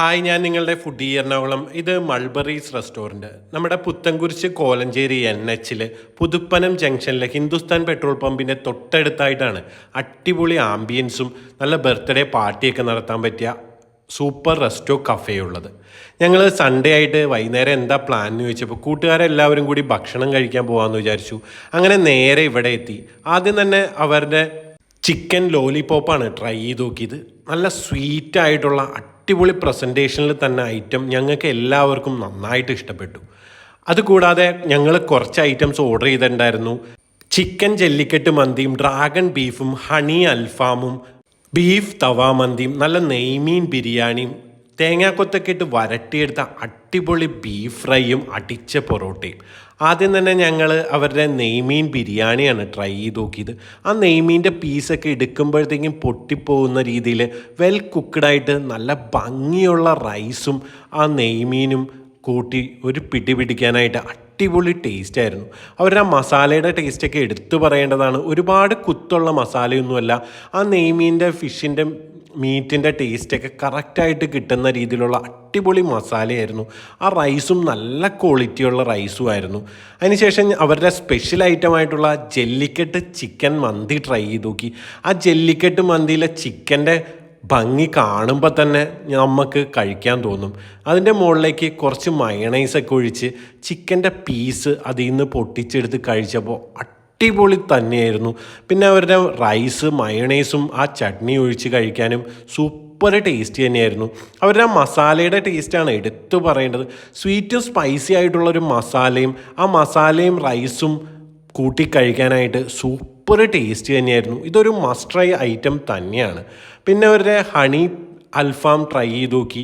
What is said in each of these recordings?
Hi ഞാൻ നിങ്ങളുടെ foodie Ernakulam. ഇത് മൾബറീസ് റെസ്റ്റോറന്റ് നമ്മുടെ പുത്തൻകുരിശ് കോലഞ്ചേരി എൻ എച്ചിൽ പുതുപ്പനം ജംഗ്ഷനിലെ ഹിന്ദുസ്ഥാൻ പെട്രോൾ പമ്പിന്റെ തൊട്ടടുത്തായിട്ടാണ് അടിപൊളി ആംബിയൻസും നല്ല ബർത്ത്ഡേ പാർട്ടിയൊക്കെ നടത്താൻ പറ്റിയ സൂപ്പർ റെസ്റ്റോ കഫേ ഉള്ളത് ഞങ്ങൾ സൺഡേ ആയിട്ട് വൈകുന്നേരം എന്താ പ്ലാൻ എന്ന് ചോദിച്ചപ്പോൾ കൂട്ടുകാരെല്ലാവരും കൂടി ഭക്ഷണം കഴിക്കാൻ പോകാമെന്ന് വിചാരിച്ചു. അങ്ങനെ നേരെ ഇവിടെ എത്തി. ആദ്യം തന്നെ അവരുടെ ചിക്കൻ ലോലിപോപ്പാണ് ട്രൈ ചെയ്ത് നോക്കിയത്. നല്ല സ്വീറ്റ് ആയിട്ടുള്ള അടിപൊളി പ്രസന്റേഷനിൽ തന്നെ ഐറ്റം ഞങ്ങൾക്ക് എല്ലാവർക്കും നന്നായിട്ട് ഇഷ്ടപ്പെട്ടു. അതുകൂടാതെ ഞങ്ങൾ കുറച്ച് ഐറ്റംസ് ഓർഡർ ചെയ്തിട്ടുണ്ടായിരുന്നു. ചിക്കൻ ജല്ലിക്കെട്ട് മന്തിയും ഡ്രാഗൺ ബീഫും ഹണി അൽഫാമും ബീഫ് തവാ മന്തിയും നല്ല നെയ്മീൻ ബിരിയാണിയും തേങ്ങാക്കൊത്തൊക്കെ ഇട്ട് വരട്ടിയെടുത്ത അടിപൊളി ബീഫ് ഫ്രൈയും അടിച്ച പൊറോട്ടയും. ആദ്യം തന്നെ ഞങ്ങൾ അവരുടെ നെയ്മീൻ ബിരിയാണിയാണ് ട്രൈ ചെയ്ത് നോക്കിയത്. ആ നെയ്മീന്റെ പീസൊക്കെ എടുക്കുമ്പോഴത്തേക്കും പൊട്ടിപ്പോകുന്ന രീതിയിൽ വെൽ കുക്ക്ഡായിട്ട് നല്ല ഭംഗിയുള്ള റൈസും ആ നെയ്മീനും കൂട്ടി ഒരു പിടി പിടിക്കാനായിട്ട് അടിപൊളി ടേസ്റ്റ് ആയിരുന്നു. അവരുടെ മസാലയുടെ ടേസ്റ്റൊക്കെ എടുത്തു പറയേണ്ടതാണ്. ഒരുപാട് കുത്തുള്ള മസാലയൊന്നുമല്ല. ആ നെയ്മീന്റെ ഫിഷിന്റെ മീറ്റിന്റെ ടേസ്റ്റൊക്കെ കറക്റ്റായിട്ട് കിട്ടുന്ന രീതിയിലുള്ള അടിപൊളി മസാലയായിരുന്നു. ആ റൈസും നല്ല ക്വാളിറ്റിയുള്ള റൈസും ആയിരുന്നു. അതിനുശേഷം അവരുടെ സ്പെഷ്യൽ ഐറ്റമായിട്ടുള്ള ജെല്ലിക്കെട്ട് ചിക്കൻ മന്തി ട്രൈ ചെയ്ത് നോക്കി. ആ ജെല്ലിക്കെട്ട് മന്തിയിലെ ചിക്കന്റെ ഭംഗി കാണുമ്പോൾ തന്നെ നമുക്ക് കഴിക്കാൻ തോന്നും. അതിന്റെ മുകളിലേക്ക് കുറച്ച് മയണൈസൊക്കെ ഒഴിച്ച് ചിക്കന്റെ പീസ് അതിൽ നിന്ന് പൊട്ടിച്ചെടുത്ത് കഴിച്ചപ്പോൾ അടിപൊളി തന്നെയായിരുന്നു. പിന്നെ അവരുടെ റൈസ് മയണൈസും ആ ചട്നി ഒഴിച്ച് കഴിക്കാനും സൂപ്പർ ടേസ്റ്റ് തന്നെയായിരുന്നു. അവരുടെ മസാലയുടെ ടേസ്റ്റാണ് എടുത്തു പറയേണ്ടത്. സ്വീറ്റും സ്പൈസി ആയിട്ടുള്ള ഒരു മസാലയും ആ മസാലയും റൈസും കൂട്ടി കഴിക്കാനായിട്ട് സൂപ്പർ ടേസ്റ്റ് തന്നെയായിരുന്നു. ഇതൊരു മസ്റ്റ് ട്രൈ ഐറ്റം തന്നെയാണ്. പിന്നെ അവരുടെ ഹണി അൽഫാം ട്രൈ ചെയ്ത് നോക്കി.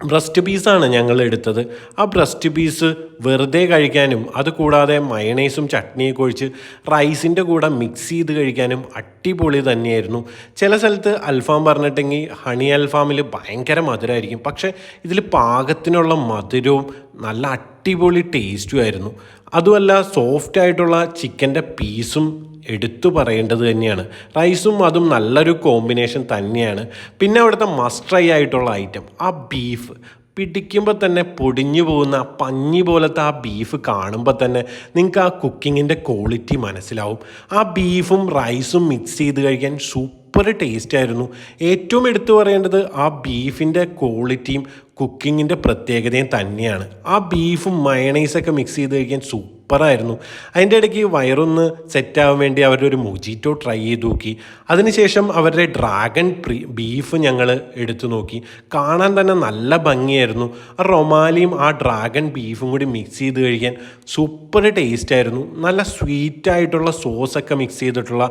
ബ്രസ്റ്റ് പീസാണ് ഞങ്ങൾ എടുത്തത്. ആ ബ്രസ്റ്റ് പീസ് വെറുതെ കഴിക്കാനും അതുകൂടാതെ മയണൈസും ചട്നിയൊക്കെ ഒഴിച്ച് റൈസിന്റെ കൂടെ മിക്സ് ചെയ്ത് കഴിക്കാനും അടിപൊളി തന്നെയായിരുന്നു. ചില സ്ഥലത്ത് അൽഫാം പറഞ്ഞിട്ടെങ്കിൽ ഹണി അൽഫാമിൽ ഭയങ്കര മധുരമായിരിക്കും പക്ഷേ ഇതിൽ പാകത്തിനുള്ള മധുരവും നല്ല അടിപൊളി ടേസ്റ്റും ആയിരുന്നു അതുമല്ല സോഫ്റ്റ് ആയിട്ടുള്ള ചിക്കന്റെ പീസും എടുത്തു പറയേണ്ടത് തന്നെയാണ്. റൈസും അതും നല്ലൊരു കോമ്പിനേഷൻ തന്നെയാണ്. പിന്നെ അവിടുത്തെ മസ്റ്റ് ട്രൈ ആയിട്ടുള്ള ഐറ്റം ആ ബീഫ് പിടിക്കുമ്പോൾ തന്നെ പൊടിഞ്ഞു പോകുന്ന പഞ്ഞി പോലത്തെ ആ ബീഫ് കാണുമ്പോൾ തന്നെ നിങ്ങൾക്ക് ആ കുക്കിങ്ങിന്റെ ക്വാളിറ്റി മനസ്സിലാവും. ആ ബീഫും റൈസും മിക്സ് ചെയ്ത് കഴിക്കാൻ സൂപ്പർ ടേസ്റ്റ് ആയിരുന്നു. ഏറ്റവും എടുത്തു പറയേണ്ടത് ആ ബീഫിന്റെ ക്വാളിറ്റിയും കുക്കിങ്ങിന്റെ പ്രത്യേകതയും തന്നെയാണ്. ആ ബീഫും മയണൈസൊക്കെ മിക്സ് ചെയ്ത് കഴിക്കാൻ സൂപ്പറായിരുന്നു അതിന്റെ ഇടയ്ക്ക് വയറൊന്ന് സെറ്റാവാൻ വേണ്ടി അവരുടെ ഒരു മൊജീറ്റോ ട്രൈ ചെയ്ത് നോക്കി. അതിനുശേഷം അവരുടെ ഡ്രാഗൺ ബീഫ് ഞങ്ങൾ എടുത്തു നോക്കി. കാണാൻ തന്നെ നല്ല ഭംഗിയായിരുന്നു. ആ റൊമാലിയും ആ ഡ്രാഗൺ ബീഫും കൂടി മിക്സ് ചെയ്ത് കഴിക്കാൻ സൂപ്പർ ടേസ്റ്റ് ആയിരുന്നു. നല്ല സ്വീറ്റായിട്ടുള്ള സോസൊക്കെ മിക്സ് ചെയ്തിട്ടുള്ള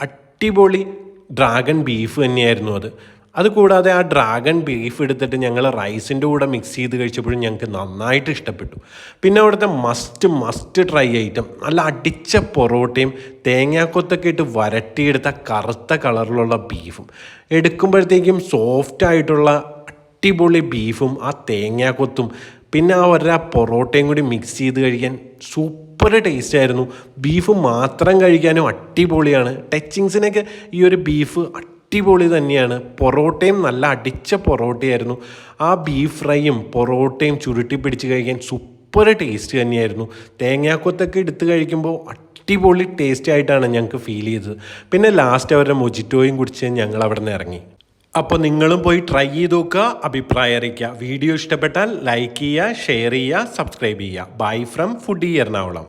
അടിപൊളി ഡ്രാഗൺ ബീഫ് തന്നെയായിരുന്നു അത്. അതുകൂടാതെ ആ ഡ്രാഗൺ ബീഫ് എടുത്തിട്ട് ഞങ്ങൾ റൈസിന്റെ കൂടെ മിക്സ് ചെയ്ത് കഴിച്ചപ്പോഴും ഞങ്ങൾക്ക് നന്നായിട്ട് ഇഷ്ടപ്പെട്ടു. പിന്നെ അവിടുത്തെ മസ്റ്റ് മസ്റ്റ് ട്രൈ ഐറ്റം നല്ല അടിച്ച പൊറോട്ടയും തേങ്ങാക്കൊത്തൊക്കെ ഇട്ട് വരട്ടിയെടുത്ത കറുത്ത കളറിലുള്ള ബീഫും എടുക്കുമ്പോഴത്തേക്കും സോഫ്റ്റ് ആയിട്ടുള്ള അടിപൊളി ബീഫും ആ തേങ്ങാക്കൊത്തും പിന്നെ ആ ഒരു പൊറോട്ടയും കൂടി മിക്സ് ചെയ്ത് കഴിക്കാൻ സൂപ്പർ ടേസ്റ്റ് ആയിരുന്നു. ബീഫ് മാത്രം കഴിക്കാനും അടിപൊളിയാണ്. ടച്ചിങ്സിനൊക്കെ ഈ ഒരു ബീഫ് അടിപൊളി തന്നെയാണ്. പൊറോട്ടയും നല്ല അടിച്ച പൊറോട്ടയായിരുന്നു. ആ ബീഫ് ഫ്രൈയും പൊറോട്ടയും ചുരുട്ടി പിടിച്ച് കഴിക്കാൻ സൂപ്പർ ടേസ്റ്റ് തന്നെയായിരുന്നു. തേങ്ങാക്കൊത്തൊക്കെ എടുത്ത് കഴിക്കുമ്പോൾ അടിപൊളി ടേസ്റ്റ് ആയിട്ടാണ് ഞങ്ങൾക്ക് ഫീൽ ചെയ്തത്. പിന്നെ ലാസ്റ്റ് അവരുടെ മൊജിറ്റോയും കുടിച്ച് ഞങ്ങൾ അവിടെ നിന്ന് ഇറങ്ങി. അപ്പോൾ നിങ്ങളും പോയി ട്രൈ ചെയ്ത് നോക്കുക അഭിപ്രായം അറിയിക്കുക. വീഡിയോ ഇഷ്ടപ്പെട്ടാൽ ലൈക്ക് ചെയ്യുക ഷെയർ ചെയ്യുക സബ്സ്ക്രൈബ് ചെയ്യുക. Bye from foodie Ernakulam